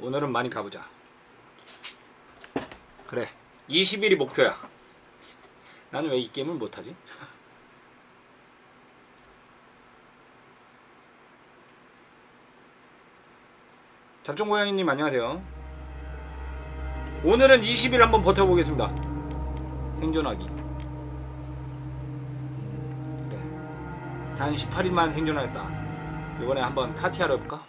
오늘은 많이 가보자. 그래. 20일이 목표야. 나는 왜 이 게임을 못하지? 잡종고양이님 안녕하세요. 오늘은 20일 한번 버텨보겠습니다. 생존하기. 그래. 단 18일만 생존하겠다. 이번에 한번 카티아로 해볼까?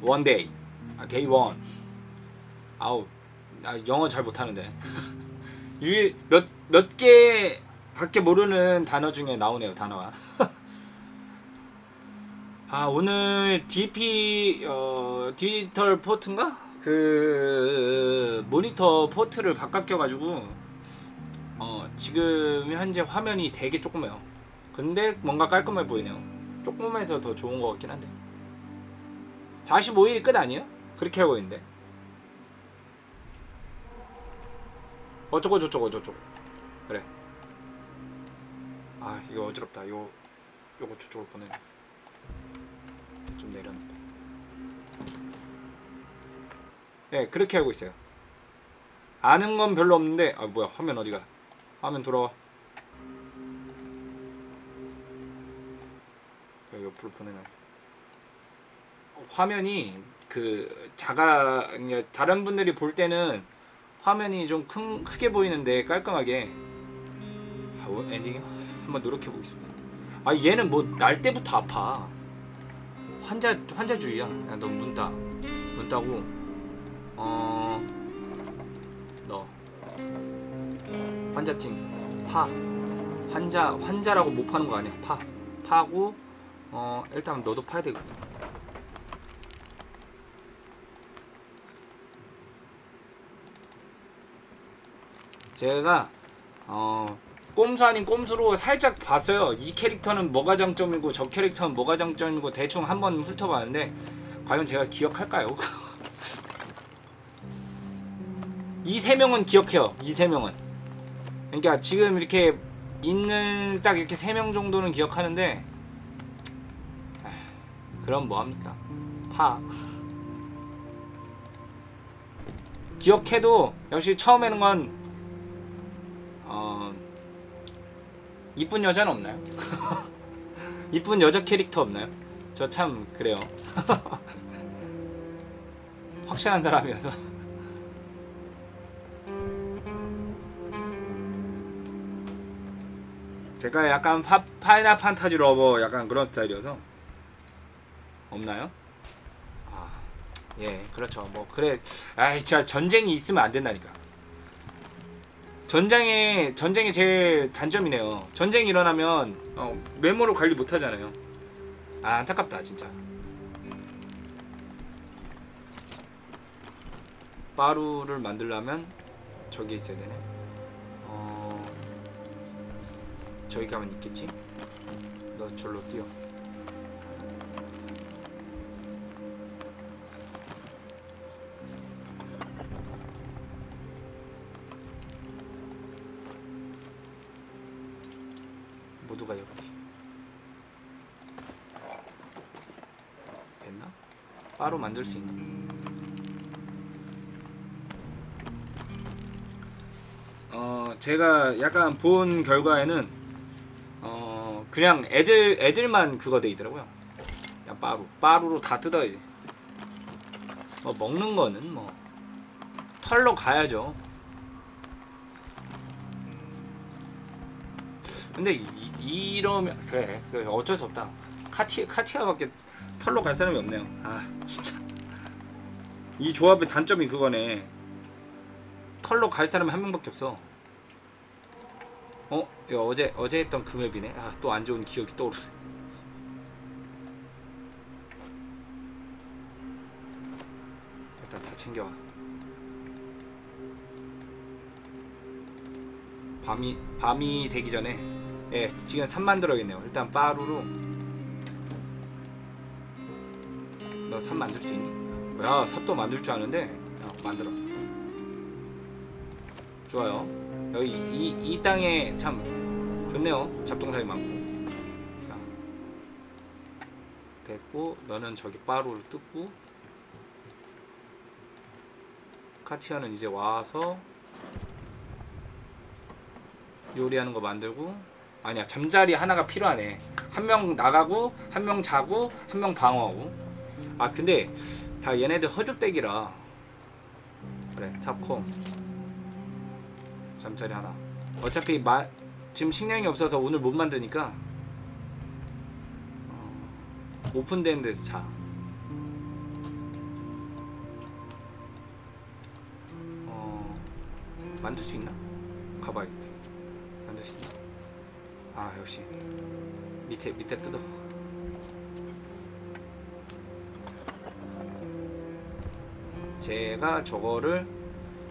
원데이 아 데이 원 아우 나 영어 잘 못하는데 몇몇 개 밖에 모르는 단어 중에 나오네요 단어가. 아 오늘 DP 어 디지털 포트인가? 그 모니터 포트를 바꿔껴가지고 어 지금 현재 화면이 되게 조그매요. 근데 뭔가 깔끔해 보이네요. 조금해서 더 좋은 것 같긴 한데. 45일이 끝 아니에요? 그렇게 있는데. 어쩌고 저쩌고 저쩌고 아 이거 어지럽다. 요 요거 저쪽으로 보내네 좀 내려놓고. 네 그렇게 알고 있어요. 아는 건 별로 없는데 아 뭐야 화면 어디가? 화면 돌아와. 옆으로 보내놔. 화면이 그 작아 이게 다른 분들이 볼 때는 화면이 좀 큰, 크게 보이는데 깔끔하게. 아, 뭐, 엔딩 한번 노력해 보겠습니다. 아 얘는 뭐 날 때부터 아파. 환자 환자주의야. 야, 너문 따. 문 따고 어. 너 환자증 파 환자 환자라고 못 파는 거 아니야 파 파고 어 일단 너도 파야 되거든 제가 어 꼼수 아닌 꼼수로 살짝 봤어요. 이 캐릭터는 뭐가 장점이고 저 캐릭터는 뭐가 장점이고 대충 한번 훑어봤는데 과연 제가 기억할까요? 이 세 명은 기억해요. 이 세 명은. 그러니까 지금 이렇게 있는 딱 이렇게 세 명 정도는 기억하는데 아, 그럼 뭐 합니까? 파. 기억해도 역시 처음에는 건 이쁜 여자는 없나요? 이쁜 여자 캐릭터 없나요? 저 참 그래요. 확실한 사람이어서. 제가 약간 파, 파이나 판타지 러버 약간 그런 스타일이어서 없나요? 아, 예, 그렇죠. 뭐 그래, 아이, 진짜 전쟁이 있으면 안 된다니까. 전쟁의 전쟁의 제일 단점이네요. 전쟁이 일어나면 어, 메모를 관리 못 하잖아요. 아 안타깝다 진짜. 빠루를 만들려면 저기 있어야 되네. 어 저기 가면 있겠지. 너 절로 뛰어. 바로 만들 수 있나? 어 제가 약간 본 결과에는 어 그냥 애들 애들만 그거 돼 있더라고요. 그냥 빠루 빠루로 다 뜯어야지. 뭐 먹는 거는 뭐 털로 가야죠. 근데 이, 이러면 그래 어쩔 수 없다 카티 카티아밖에 털로 갈 사람이 없네요. 아 진짜. 이 조합의 단점이 그거네. 털로 갈 사람이 한 명밖에 없어. 어? 이거 어제 어제 했던 그 맵이네. 아 또 안 좋은 기억이 떠오르네. 일단 다 챙겨와. 밤이 밤이 되기 전에 예, 지금 삽 만들어야겠네요. 일단 빠루로 너 삽 만들 수 있니? 야, 삽도 만들 줄 아는데 야, 만들어. 좋아요. 여기 이, 이 땅에 참 좋네요. 잡동사니 많고. 자, 됐고 너는 저기 빠루를 뜯고 카티아는 이제 와서 요리하는 거 만들고 아니야 잠자리 하나가 필요하네 한 명 나가고 한 명 자고 한 명 방어하고 아 근데 다 얘네들 허접대기라. 그래 삽콤 잠자리 하나. 어차피 마, 지금 식량이 없어서 오늘 못 만드니까. 어, 오픈된 데서 자. 어, 만들 수 있나? 가봐야겠다. 만들 수 있나? 아 역시. 밑에 밑에 뜯어 제가 저거를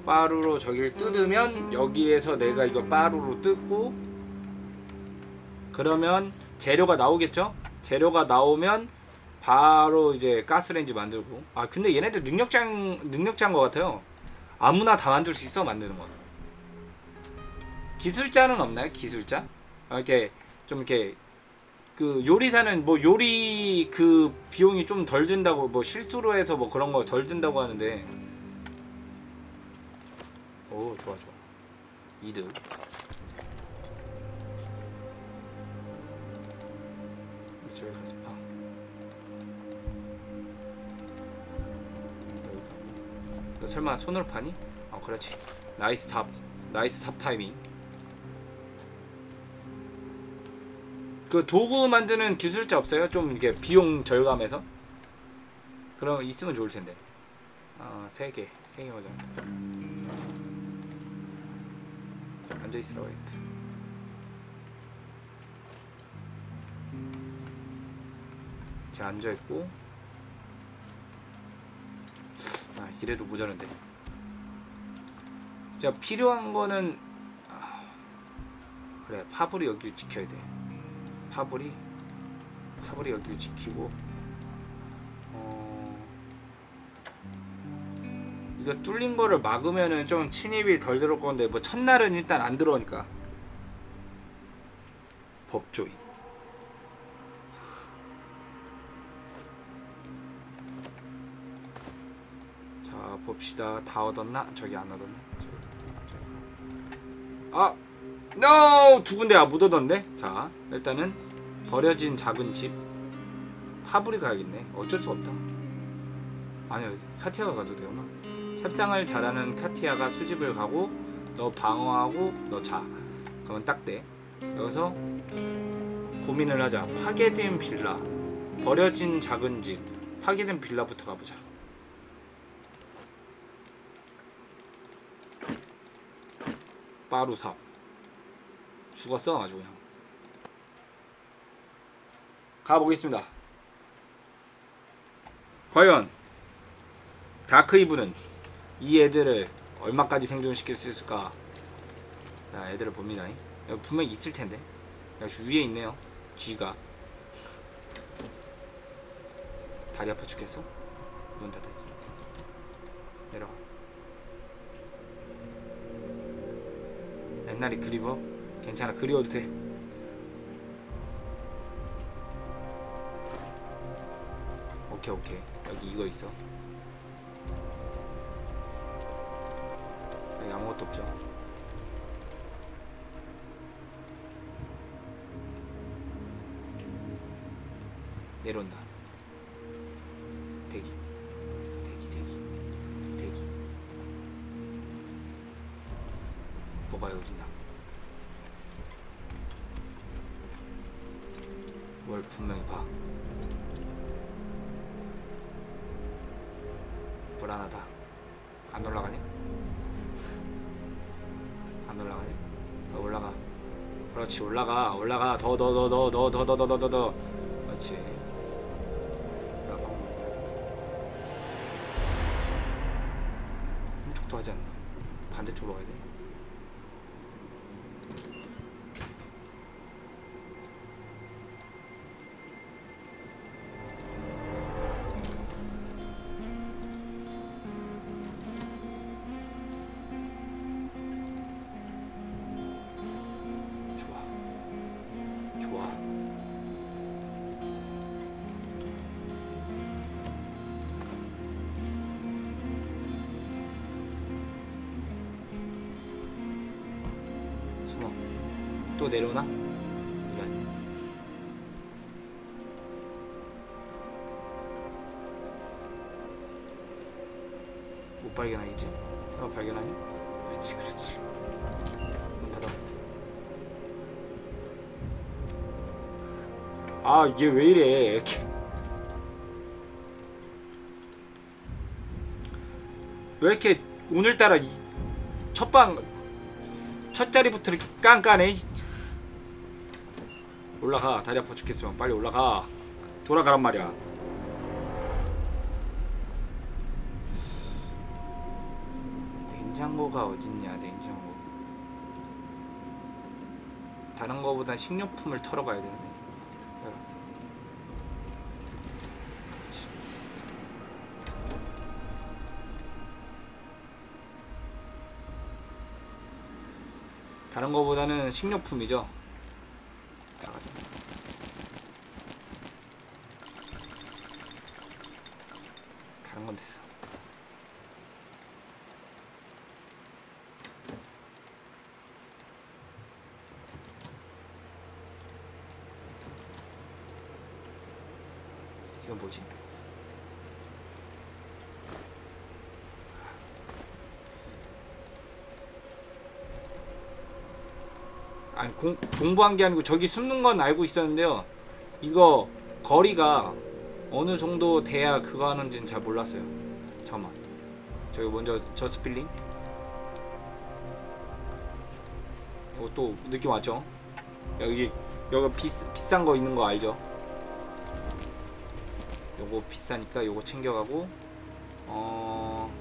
빠루로 저기를 뜯으면 여기에서 내가 이거 빠루로 뜯고 그러면 재료가 나오겠죠? 재료가 나오면 바로 이제 가스레인지 만들고. 아 근데 얘네들 능력장 능력자인 것 같아요. 아무나 다 만들 수 있어 만드는 건. 기술자는 없나요? 기술자? 아, 이렇게 좀 이렇게 그 요리사는 뭐 요리 그 비용이 좀 덜 든다고 뭐 실수로 해서 뭐 그런 거 덜 든다고 하는데. 오 좋아 좋아. 이득. 이쪽에 가서 파. 너 설마 손으로 파니? 어 그렇지. 나이스 탑. 나이스 탑 타이밍 그 도구 만드는 기술자 없어요? 좀 이렇게 비용 절감해서? 그럼 있으면 좋을 텐데. 아, 세 개. 세개 맞아. 앉아 있으라고 했다. 자, 앉아 있고. 아, 이래도 모자란데. 자, 필요한 거는 아, 그래, 파브리 여기를 지켜야 돼. 파브리 파브리 여기를 지키고 어 이거 뚫린 거를 막으면은 좀 침입이 덜 들어올 건데 뭐 첫날은 일단 안 들어오니까 법조인 자 봅시다 다 얻었나 저기 안 얻었나 저기. 아 NO! 두 군데 아, 못 얻었네. 자, 일단은 버려진 작은 집. 파브리 가야겠네. 어쩔 수 없다. 아니요, 카티아가 가도 되구나. 협상을 잘하는 카티아가 수집을 가고 너 방어하고 너 자. 그러면 딱 돼. 여기서 고민을 하자. 파괴된 빌라, 버려진 작은 집, 파괴된 빌라부터 가보자. 빠루삽. 죽었어 아주 그냥 가보겠습니다. 과연 다크이브는 이 애들을 얼마까지 생존시킬 수 있을까? 자 애들을 봅니다. 분명히 있을 텐데. 여기 위에 있네요. 쥐가. 다리 아파 죽겠어? 눈 닫아야지. 내려와. 옛날에 그리워? 괜찮아. 그리워도 돼 오케이 오케이. 여기 이거 있어. 여기 아무것도 없죠? 내려온다. 대기. 대기 대기. 대기. 뭐가 여진다? 뭘 분명히 봐 불안하다. 안 올라가냐? 안 올라가냐? 어, 올라가. 그렇지 올라가. 올라가. 더 더 더 더 더 더 더 더 더 더. 그 또 내려오나? 이런 못 발견하겠지? 설마 발견하니? 그렇지 그렇지 문 닫아 아 이게 왜 이래 이렇게 왜 이렇게 오늘따라 이 첫방 첫 자리부터 깐깐해 올라가. 다리 아파 죽겠으면 빨리 올라가. 돌아가란 말이야. 냉장고가 어딨냐 냉장고. 다른 거보단 식료품을 털어 가야 되는데. 다른 거보다는 식료품이죠 나가자. 다른 건 됐어 이건 뭐지? 아니 공, 공부한 게 아니고 저기 숨는 건 알고 있었는데요. 이거 거리가 어느 정도 돼야 그거 하는지는 잘 몰랐어요. 잠깐만. 저기 먼저 저스필링. 이거 또 느낌 왔죠? 여기 여기 비, 비싼 거 있는 거 알죠? 요거 비싸니까 요거 챙겨가고 어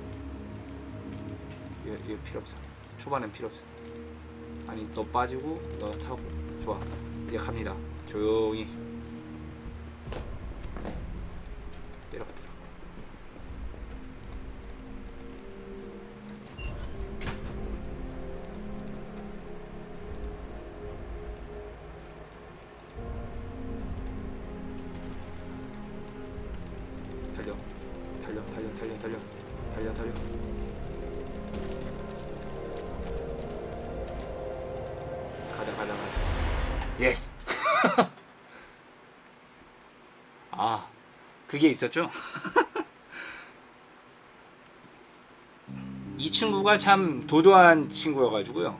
이거, 이거 필요 없어. 초반엔 필요 없어. 아니 너 빠지고 너 타고. 좋아. 이제 갑니다. 조용히 그게 있었죠? 이 친구가 참 도도한 친구여가지고요.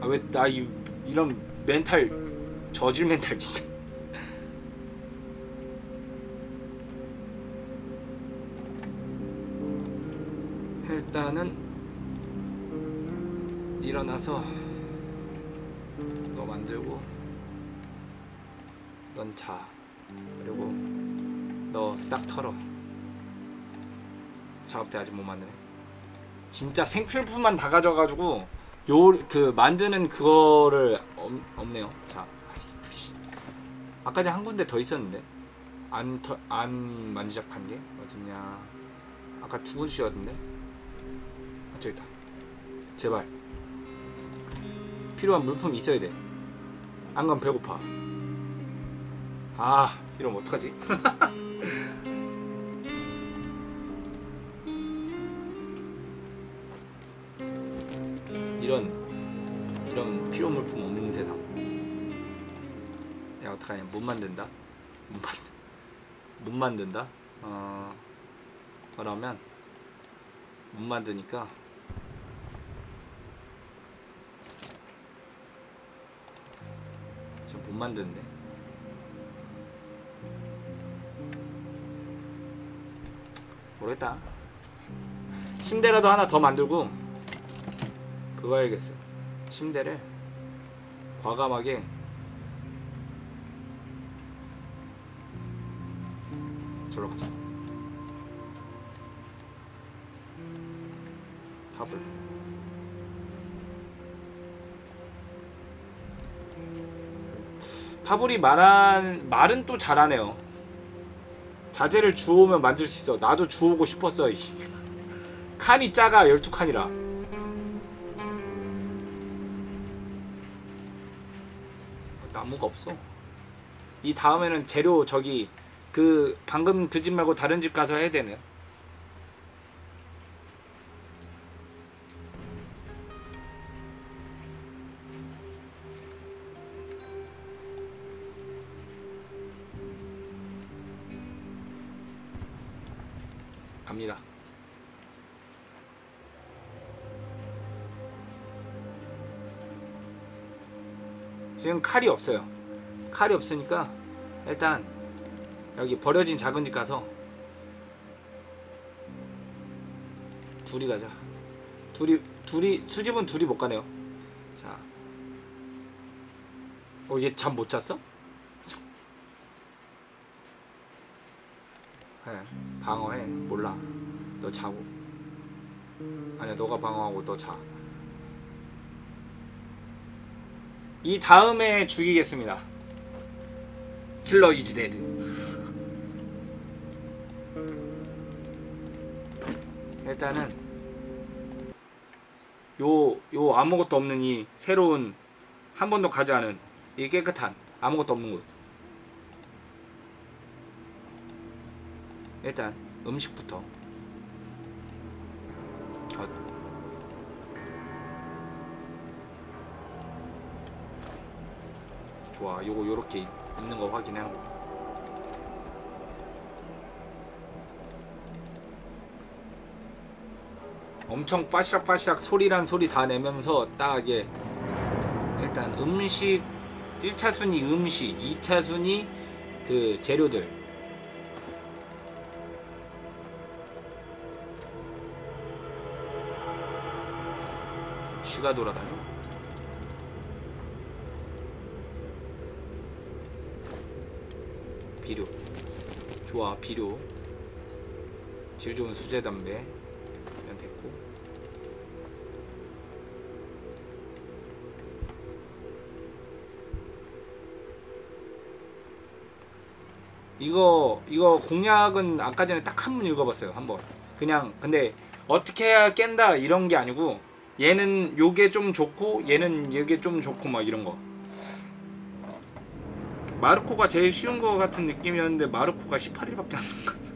아 왜 나 이 이런 멘탈 저질 멘탈 진짜. 일단은 일어나서 너 만들고 넌 자. 그리고 너 싹 털어. 작업대 아직 못 만드네. 진짜 생필품만 다 가져가지고 요 그 만드는 그거를 없, 없네요. 자. 아까 전에 한 군데 더 있었는데. 안, 터, 안 만지작한 게 어딨냐. 아까 두 군데였던데. 아, 저기 있다. 제발. 필요한 물품이 있어야 돼. 안 그럼 배고파. 아, 이러면 어떡하지? 이런 이런 필요 물품 없는 세상. 야 어떡하냐? 못 만든다. 못 만. 못 만든다. 어. 그러면 못 만드니까 좀 못 만드는데. 모르겠다. 침대라도 하나 더 만들고 그거 해야겠어. 침대를 과감하게 저로 가자. 밥을 파불이 말한 말은 또 잘하네요. 자재를 주우면 만들 수 있어. 나도 주우고 싶었어. 이. 칸이 작아 12칸이라. 나무가 없어. 이 다음에는 재료 저기 그 방금 그 집 말고 다른 집 가서 해야 되네요. 지금 칼이 없어요. 칼이 없으니까 일단 여기 버려진 작은 집 가서 둘이 가자. 둘이 둘이 수집은 둘이 못 가네요. 자, 어 얘 잠 못 잤어? 해 방어해 몰라 너 자고 아니야 너가 방어하고 너 자. 이 다음에 죽이겠습니다. 킬러 이즈 데드. 일단은 요 요 아무것도 없는 이 새로운 한 번도 가지 않은 이 깨끗한 아무것도 없는 곳. 일단 음식부터. 어, 좋아 요거 요렇게 있- 있는 거 확인하고 엄청 빠시락빠시락 소리란 소리 다 내면서 딱 이게 일단 음식 1차 순위 음식 2차 순위 그 재료들. 쥐가 돌아다녀 비료 좋아 비료 질 좋은 수제 담배 일단 됐고. 이거 이거 공략은 아까 전에 딱 한 번 읽어봤어요 한번. 그냥 근데 어떻게 해야 깬다 이런 게 아니고 얘는 요게 좀 좋고 얘는 이게 좀 좋고 막 이런 거 마르코가 제일 쉬운 거 같은 느낌이었는데 마르코가 18일밖에 안 남았어.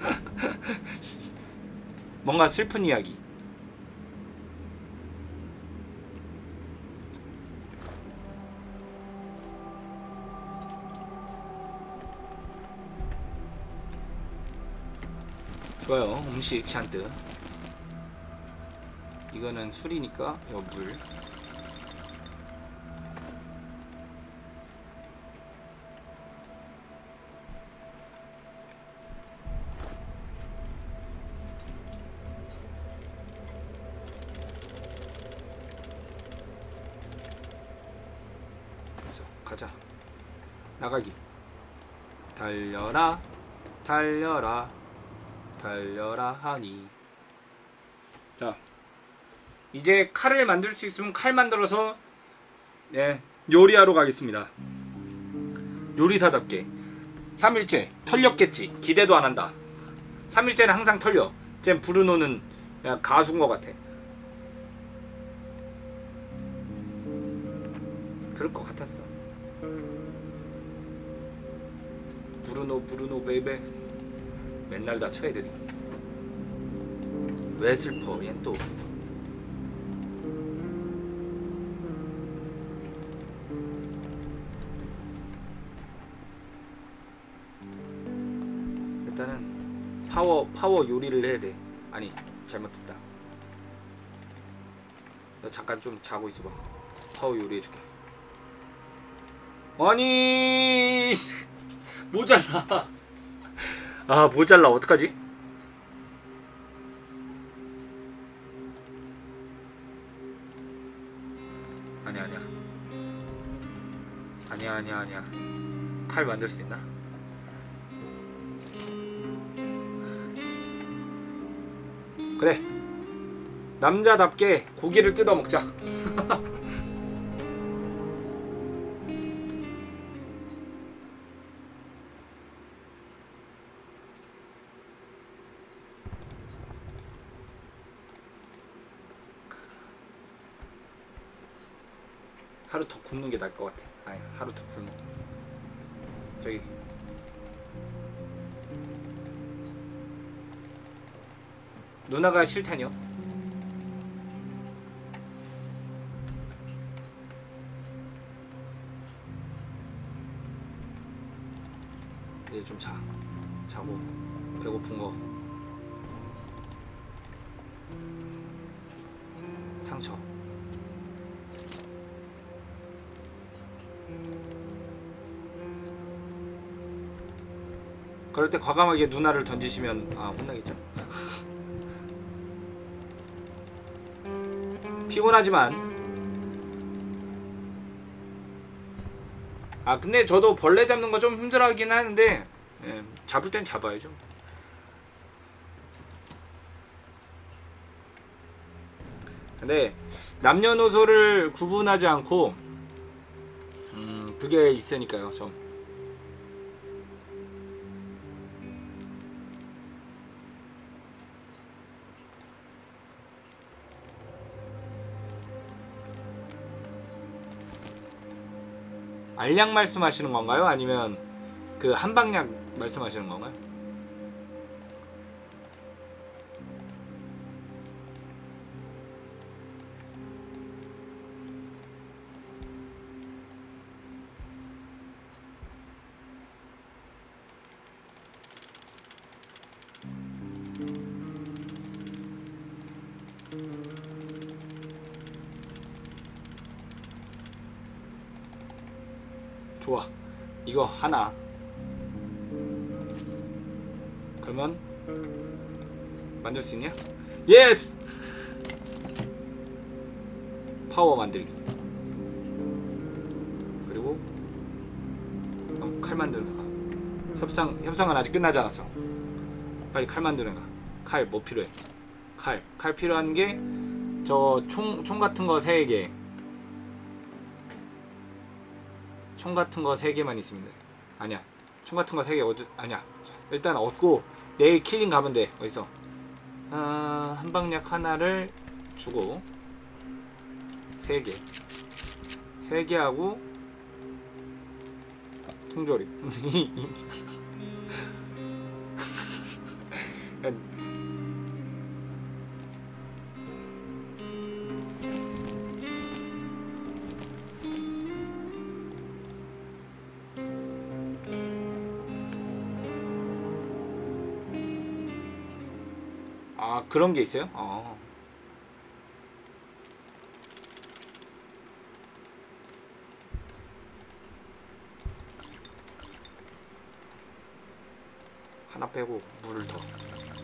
뭔가 슬픈 이야기. 좋아요. 음식 샨뜩. 이거는 술이니까 요 물. 달려라. 달려라. 달려라 하니. 자. 이제 칼을 만들 수 있으면 칼 만들어서 예, 요리하러 가겠습니다. 요리사답게 3일째 털렸겠지. 기대도 안 한다. 3일째는 항상 털려. 쟨 브루노는 그냥 가수인 것 같아. 그럴 것 같았어. 브루노 브루노 베이베 맨날 다쳐 애들이. 왜 슬퍼? 얜 또. 일단은 파워 파워 요리를 해야 돼. 아니 잘못했다. 너 잠깐 좀 자고 있어봐. 파워 요리해줄게. 아니 모자라. 아 모자라 어떡하지? 아니야 아니야. 아니야 아니야 아니야. 칼 만들 수 있나? 그래 남자답게 고기를 뜯어 먹자 굶는 게 나을 것 같아. 아니 하루 더 굶어 저기. 누나가 싫다뇨 이제 좀 자. 자고 배고픈 거. 상처. 그럴 때 과감하게 누나를 던지시면 아 혼나겠죠. 피곤하지만 아 근데 저도 벌레 잡는 거 좀 힘들어하긴 하는데 예, 잡을 땐 잡아야죠. 근데 남녀노소를 구분하지 않고 음 그게 있으니까요 좀. 알약 말씀하시는 건가요? 아니면 그 한방약 말씀하시는 건가요? 이거 하나. 그러면 만들 수 있냐? 예스! 파워 만들기. 그리고 어, 칼 만드는 거. 협상 협상은 아직 끝나지 않았어. 빨리 칼 만드는 거. 칼뭐 필요해? 칼. 칼 필요한 게 저 총 총 같은 거세 개. 총 같은 거세 개만 있으면 돼. 아니야. 총 같은 거세개 어디 아니야. 자, 일단 얻고 내일 킬링 가면 돼. 어디서? 아, 한방약 하나를 주고 세 개. 세개 하고 통조림. 그런 게 있어요? 어. 하나 빼고 물을 더.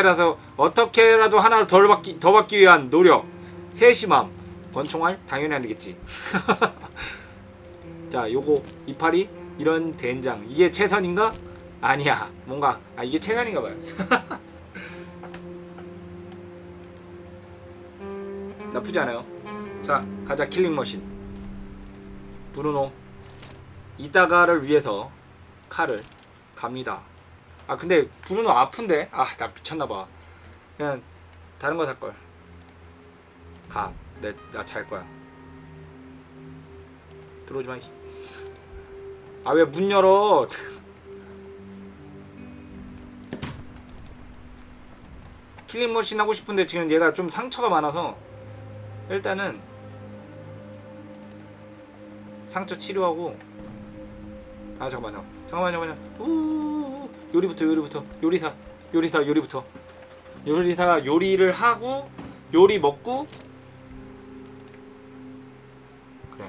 어떻게라도 어떻게라도 하나를 덜 받기 더 받기 위한 노력 세심함 권총알? 당연히 안 되겠지. 자 요거 이파리? 이런 된장. 이게 최선인가? 아니야. 뭔가 아 이게 최선인가 봐요. 나쁘지 않아요. 자 가자. 킬링 머신. 브루노. 이따가를 위해서 칼을 갑니다 아 근데 브루노 아픈데? 아 나 미쳤나봐. 그냥 다른 거 살걸. 가나 잘 거야. 들어오지 마. 아 왜 문 열어? 킬링 머신 하고 싶은데 지금 얘가 좀 상처가 많아서 일단은 상처 치료하고. 아 잠깐만요 잠깐만요 우 요리부터 요리부터. 요리사 요리사 요리부터. 요리사 요리를 하고 요리 먹고. 그래.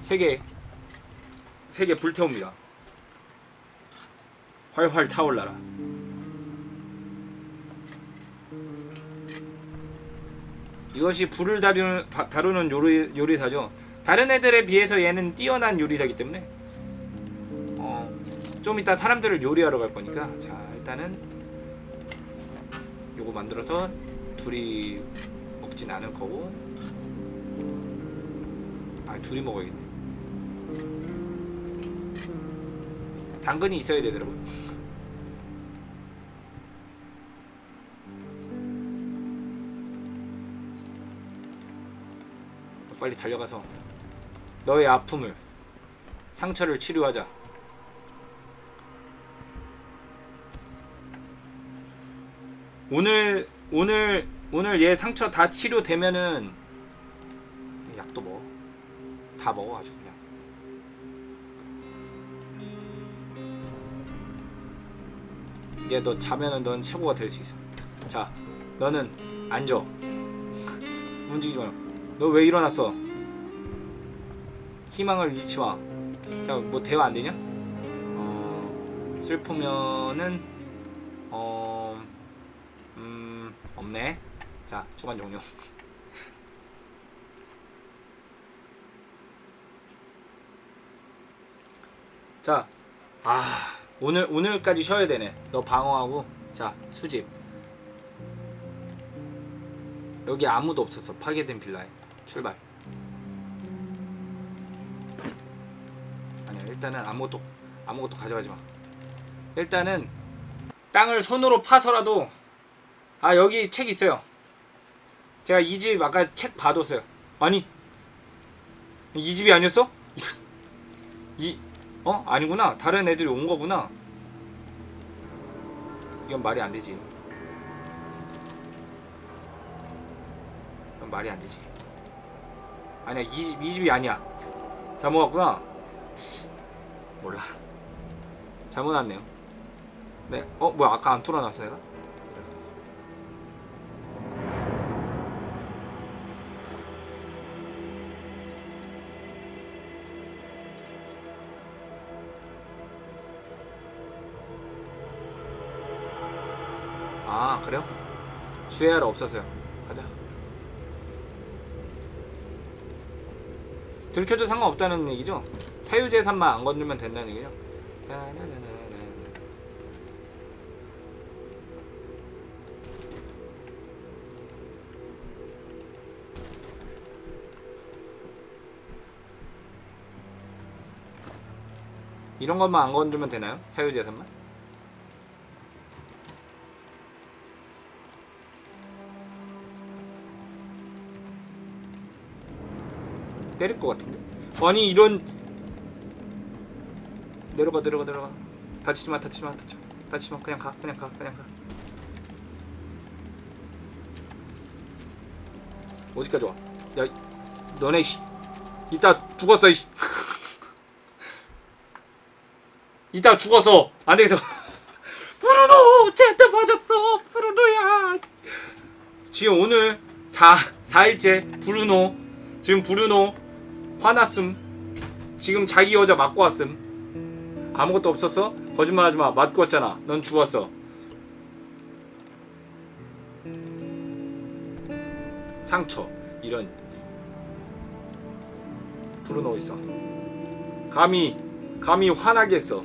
세개 세 개 불태웁니다. 활활 타올라라. 이것이 불을 다루는, 바- 다루는 요리, 요리사죠. 다른 애들에 비해서 얘는 뛰어난 요리사기 때문에 어, 좀 이따 사람들을 요리하러 갈 거니까 자 일단은 요거 만들어서 둘이 먹진 않을 거고 아 둘이 먹어야겠네 당근이 있어야 되더라고요. 빨리 달려가서 너의 아픔을 상처를 치료하자. 오늘 오늘 오늘 얘 상처 다 치료되면은 약도 먹어. 다 먹어 아주 그냥. 이제 너 자면은 넌 최고가 될 수 있어. 자, 너는 앉아. 움직이지 마. 너왜 일어났어? 희망을 잃지 마. 자, 뭐 대화 안 되냐? 어, 슬프면은 어, 음, 없네. 자, 주간 종료. 자, 아, 오늘 오늘까지 쉬어야 되네. 너 방어하고 자 수집. 여기 아무도 없었어. 파괴된 빌라에 출발. 아니야 일단은 아무것도 아무것도 가져가지 마. 일단은 땅을 손으로 파서라도 아 여기 책 있어요. 제가 이 집 아까 책 봐뒀어요. 아니 이 집이 아니었어? 이 어? 아니구나. 다른 애들이 온 거구나. 이건 말이 안 되지. 이건 말이 안 되지. 아니야, 이, 집, 이 집이 아니야. 잘못 왔구나. 몰라. 잘못 왔네요. 네. 어, 뭐야. 아까 안 뚫어놨어, 내가? 주애하러 없었어요. 가자. 들켜도 상관없다는 얘기죠? 사유재산만 안 건들면 된다는 얘기죠? 이런 것만 안 건들면 되나요? 사유재산만? 때릴 것 같은데? 아니 이런. 내려가 내려가 내려가. 다치지 마 다치지 마 다치지 마. 다치지 마. 그냥 가 그냥 가 그냥 가. 어디까지 와? 야 너네 씨. 이따 죽었어 이씨. 이따 죽었어. 안 되겠어. 브루노 쟤한테 맞았어. 브루노야. 지금 오늘 4 4일째 브루노. 지금 브루노 화났음. 지금 자기 여자 맞고 왔음. 아무것도 없었어? 거짓말하지 마. 맞고 왔잖아. 넌 죽었어. 상처. 이런. 브루노 있어. 감히 감히 화나게 했어.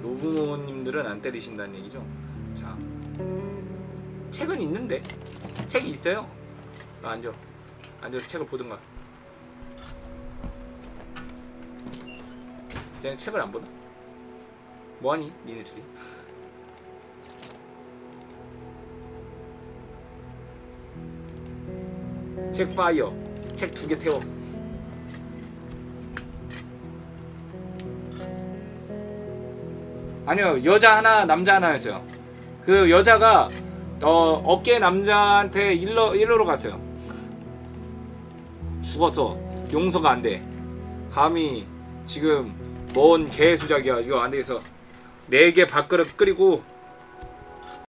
노부모님들은 안 때리신다는 얘기죠? 자 책은 있는데. 책이 있어요? 너 앉아. 앉아서 책을 보든가. 쟤는 책을 안 보나? 뭐하니 니네 둘이? 책 파이어. 책 두 개 태워. 아니요 여자 하나 남자 하나였어요. 그 여자가 어, 어깨 남자한테 일러 일러로 갔어요. 죽었어. 용서가 안 돼. 감히 지금 뭔 개수작이야. 이거 안 되겠어. 네 개 밥그릇 끓이고